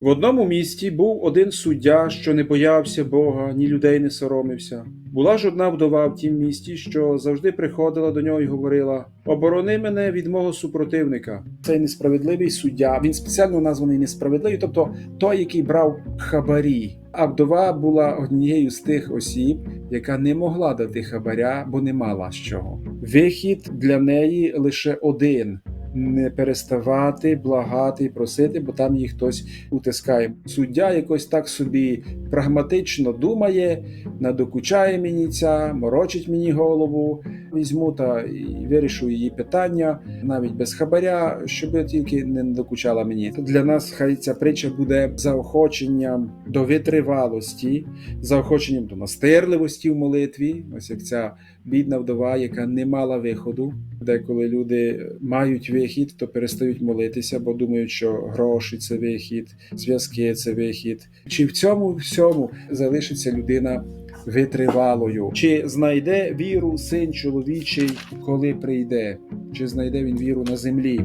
В одному місті був один суддя, що не боявся Бога, ні людей не соромився. Була ж одна вдова в тім місті, що завжди приходила до нього і говорила: Оборони мене від мого супротивника. Цей несправедливий суддя, він спеціально названий несправедливий, тобто той, який брав хабарі. А вдова була однією з тих осіб, яка не могла дати хабаря, бо не мала з чого. Вихід для неї лише один. Не переставати благати і просити, бо там її хтось утискає. Суддя якось так собі прагматично думає, надокучає мені ця, морочить мені голову. Візьму та і вирішу її питання навіть без хабаря, щоб тільки не надокучала мені. Для нас хай ця притча буде заохоченням до витривалості, заохоченням до настирливості в молитві. Ось як ця бідна вдова, яка не мала виходу. Деколи люди мають вихід, то перестають молитися, бо думають, що гроші це вихід, зв'язки це вихід. Чи в цьому всьому залишиться людина витривалою? Чи знайде віру син чоловічий, коли прийде? Чи знайде він віру на землі?